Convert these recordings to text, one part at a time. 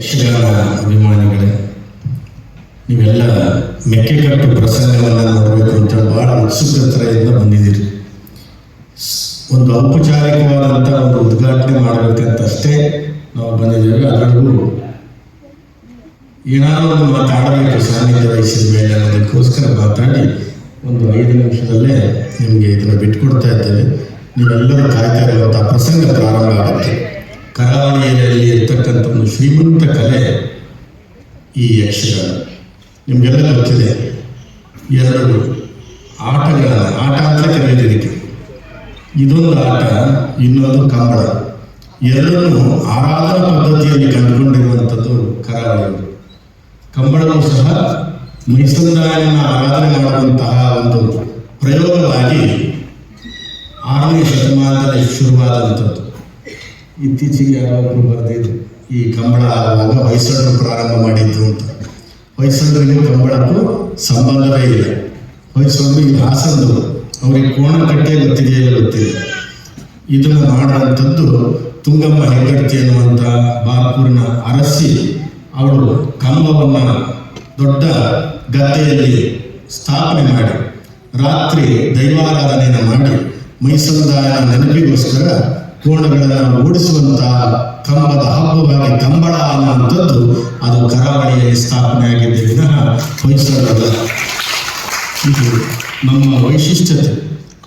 ಯಕ್ಷಗಾನ ಅಭಿಮಾನಿಗಳೇ, ನೀವೆಲ್ಲ ಮೆಕ್ಕೆಕಟ್ಟು ಪ್ರಸಂಗವನ್ನು ನೋಡಬೇಕು ಅಂತ ಬಹಳ ಉತ್ಸುಕತೆಯಿಂದ ಬಂದಿದ್ದೀರಿ. ಒಂದು ಔಪಚಾರಿಕವಾದಂಥ ಒಂದು ಉದ್ಘಾಟನೆ ಮಾಡಬೇಕಂತ ಅಷ್ಟೇ ನಾವು ಬಂದಿದ್ದೇವೆ. ಅದರಲ್ಲೂ ಏನಾದರೂ ಒಂದು ಮಾತಾಡಬೇಕು, ಸಾನ್ನಿಧ್ಯ ವಹಿಸಿದ ಮೇಲೆ ಅನ್ನೋದಕ್ಕೋಸ್ಕರ ಮಾತಾಡಿ ಒಂದು ಐದು ನಿಮಿಷದಲ್ಲೇ ನಿಮಗೆ ಇದನ್ನು ಬಿಟ್ಕೊಡ್ತಾ ಇದ್ದೇವೆ. ನೀವೆಲ್ಲರೂ ಕಾಯ್ತಾ ಇರುವಂಥ ಪ್ರಸಂಗ ಪ್ರಾರಂಭ ಆಗುತ್ತೆ. ಶ್ರೀಮಂತ ಕಲೆ ಈ ಯಕ್ಷಗಾನ. ನಿಮಗೆಲ್ಲ ಗೊತ್ತಿದೆ, ಎರಡು ಆಟಗಳ ಆಟ ಅಂತ ಕರೆಯೋದಕ್ಕೆ ಇದೊಂದು ಆಟ, ಇನ್ನೊಂದು ಕಂಬಳ. ಎರಡನ್ನು ಆರಾಧನಾ ಪದ್ಧತಿಯಲ್ಲಿ ಕಂಡುಕೊಂಡಿರುವಂಥದ್ದು ಕರಾವಳಿ. ಕಂಬಳವೂ ಸಹ ಮೈಸಂದಾಯನ ಆರಾಧನೆ ಮಾಡುವಂತಹ ಒಂದು ಪ್ರಯೋಗವಾಗಿ ಆರನೇ ಶತಮಾನದಲ್ಲಿ ಶುರುವಾದಂಥದ್ದು. ಇತ್ತೀಚೆಗೆ ಯಾರಾದರೂ ಬರೆದಿದ್ದು ಈ ಕಂಬಳ ಆಗುವಾಗ ಹೊಯ್ಸಳರು ಪ್ರಾರಂಭ ಮಾಡಿದ್ರು ಅಂತ. ಹೊಯ್ಸಳರಿಗೆ ಕಂಬಳಕ್ಕೂ ಸಂಬಂಧವೇ ಇಲ್ಲ. ಹೊಯ್ಸಳರು ಈ ಹಾಸನದವರು ಅವರಿಗೆ ಕೋಣಕಟ್ಟೆ ಗೊತ್ತಿದೆಯೇ ಗೊತ್ತಿಲ್ಲ. ಇದನ್ನು ಮಾಡುವಂಥದ್ದು ತುಂಗಮ್ಮ ಹೆಗ್ಗಡ್ತಿ ಅನ್ನುವಂಥ ಬಾಲ್ಪುರನ ಅರಸಿ ಅವಳು ಕಂಬವನ್ನು ದೊಡ್ಡ ಗದ್ದೆಯಲ್ಲಿ ಸ್ಥಾಪನೆ ಮಾಡಿ, ರಾತ್ರಿ ದೈವಾರಾಧನೆಯನ್ನು ಮಾಡಿ ಮೈಸೂರು ನೆನಪಿಗೋಸ್ಕರ ಕೋಣಗಳನ್ನು ಓಡಿಸುವಂತಹ ಕಂಬದ ಹಬ್ಬವಾಗಿ ಕಂಬಳ ಅನ್ನುವಂಥದ್ದು ಅದು ಕರಾವಳಿಯಲ್ಲಿ ಸ್ಥಾಪನೆ ಆಗಿದೆ ವಿನಃ ಹೊಯ್ಸಳರಲ್ಲ ಇದು ನಮ್ಮ ವೈಶಿಷ್ಟ್ಯತೆ.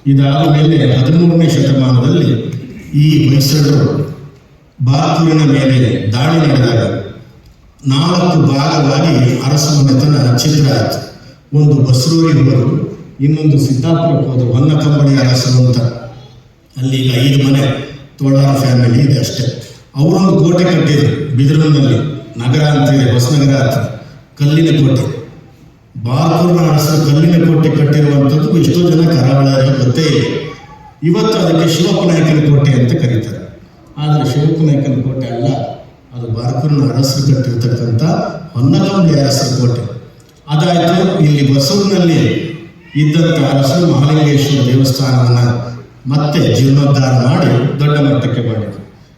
ಇದಾದ ಮೇಲೆ ಹದಿಮೂರನೇ ಶತಮಾನದಲ್ಲಿ ಈ ಹೊಯ್ಸಳರು ಬಾತೂರಿನ ಮೇಲೆ ದಾಳಿ ನಡೆದಾಗ ನಾಲ್ಕು ಭಾಗವಾಗಿ ಅರಸ ಮನೆತನ ಚಿತ್ರ ಆಯಿತು ಒಂದು ಬಸ್ರೂರಿಗೆ ಹೋದರು, ಇನ್ನೊಂದು ಸಿದ್ದಾಪುರಕ್ಕೆ ಹೋದರು. ಹೊನ್ನ ಕಂಬಳಿ ಅರಸರು ಅಂತ. ಅಲ್ಲಿ ಐದು ಮನೆ. ತೋಳಾರ ಫ್ಯಾಮಿಲಿ ಇದೆ ಅಷ್ಟೇ. ಅವರೊಂದು ಕೋಟೆ ಕಟ್ಟಿದ್ರು ಬಿದಿರಿನಲ್ಲಿ ನಗರ ಅಂತಿದೆ ಹೊಸನಗರ ಅಂತ. ಕಲ್ಲಿನ ಕೋಟೆ. ಬಾರ್ಪುರ್ನ ಅರಸರು ಕಲ್ಲಿನ ಕೋಟೆ ಕಟ್ಟಿರುವಂಥದ್ದು ಎಷ್ಟೋ ಜನ ಕರಾವಳಿಯ ಗೊತ್ತೇ ಇದೆ ಇವತ್ತು ಅದಕ್ಕೆ ಶಿವಪ್ಪನಾಯಕನ ಕೋಟೆ ಅಂತ ಕರೀತಾರೆ. ಆದರೆ ಶಿವಪ್ಪನಾಯಕನ ಕೋಟೆ ಅಲ್ಲ, ಅದು ಬಾರ್ಪುರ್ನ ಅರಸರು ಕಟ್ಟಿರ್ತಕ್ಕಂಥ ಹೊನ್ನಗೌಂಡಿ ಅರಸರ ಕೋಟೆ. ಅದಾಯಿತು, ಇಲ್ಲಿ ಬಸವನಲ್ಲಿ ಇದ್ದಂಥ ಅರಸರು ಮಹಾಲಿಂಗೇಶ್ವರ ದೇವಸ್ಥಾನವನ್ನು ಮತ್ತೆ ಜೀರ್ಣೋದ್ಧಾರ ಮಾಡಿ ದೊಡ್ಡ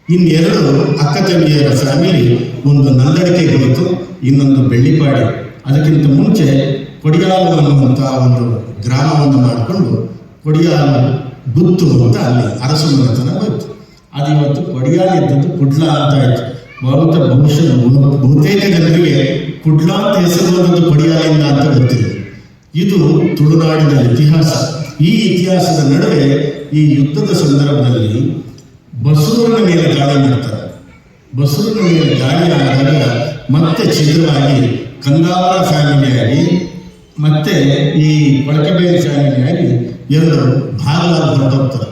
ಇನ್ನೆರಡು ಅಕ್ಕ ತಂಗಿಯರ ಫ್ಯಾಮಿಲಿ, ಒಂದು ನಲ್ಲಡಿಕೆ ಕುರಿತು ಇನ್ನೊಂದು ಬೆಳ್ಳಿಪಾಡಿ. ಅದಕ್ಕಿಂತ ಮುಂಚೆ ಕೊಡಿಯಾಲು ಅನ್ನುವಂಥ ಒಂದು ಗ್ರಾಮವನ್ನು ಮಾಡಿಕೊಂಡು ಕೊಡಿಯಾಲು ಗುತ್ತು ಅಂತ ಅಲ್ಲಿ ಅರಸು ಮನೆತನ ಹೋಯ್ತು. ಅದು ಇವತ್ತು ಕೊಡಿಯಾಲು ಇದ್ದದ್ದು ಕುಡ್ಲ ಅಂತ ಆಯ್ತು. ಬಹುತ ಬಹುಶಃ ಬಹು- ಬಹುತೇಕ ಜನರಿಗೆ ಕುಡ್ಲ ಅಂತ ಹೆಸರು ಬಂದದ್ದು ಕೊಡಿಯಾಲಿಂದ ಅಂತ ಗೊತ್ತಿದೆ. ಇದು ತುಳುನಾಡಿನ ಇತಿಹಾಸ. ಈ ಇತಿಹಾಸದ ನಡುವೆ ಈ ಯುದ್ಧದ ಸಂದರ್ಭದಲ್ಲಿ ಬಸರೂರಿನ ಮೇಲೆ ಗಾಳಿ ಮಾಡ್ತಾರೆ ಬಸರೂರಿನ ಮೇಲೆ ಗಾಳಿ ಆದಾಗ ಮತ್ತೆ ಚಿತ್ರವಾಗಿ ಕಂದಾವರ ಫ್ಯಾಮಿಲಿಯಾಗಿ ಮತ್ತೆ ಈ ಕೊಳಕೆಬೇರಿ ಫ್ಯಾಮಿಲಿಯಾಗಿ ಎರಡು ಭಾಗವಾಗಿ ಹೊರಟೋಗ್ತಾರೆ.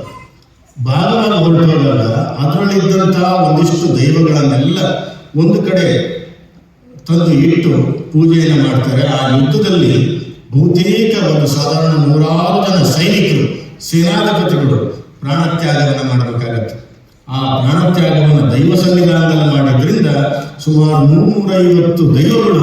ಭಾಗವಾಗಿ ಹೊರಟೋದಾಗ ಅದರಲ್ಲಿದ್ದಂತಹ ಒಂದಿಷ್ಟು ದೈವಗಳನ್ನೆಲ್ಲ ಒಂದು ಕಡೆ ತಂದು ಇಟ್ಟು ಪೂಜೆಯನ್ನು ಮಾಡ್ತಾರೆ. ಆ ಯುದ್ಧದಲ್ಲಿ ಬಹುತೇಕ ಒಂದು ಸಾಧಾರಣ ನೂರಾರು ಜನ ಸೈನಿಕರು, ಸೇನಾಧಿಪತಿಗಳು ಪ್ರಾಣತ್ಯಾಗವನ್ನು ಮಾಡಬೇಕಾಗತ್ತೆ ಆ ಪ್ರಾಣತ್ಯಾಗವನ್ನು ದೈವ ಸನ್ನಿಧಾನದಲ್ಲಿ ಮಾಡಿದ್ರಿಂದ ಸುಮಾರು ನೂರೈವತ್ತು ದೈವಗಳು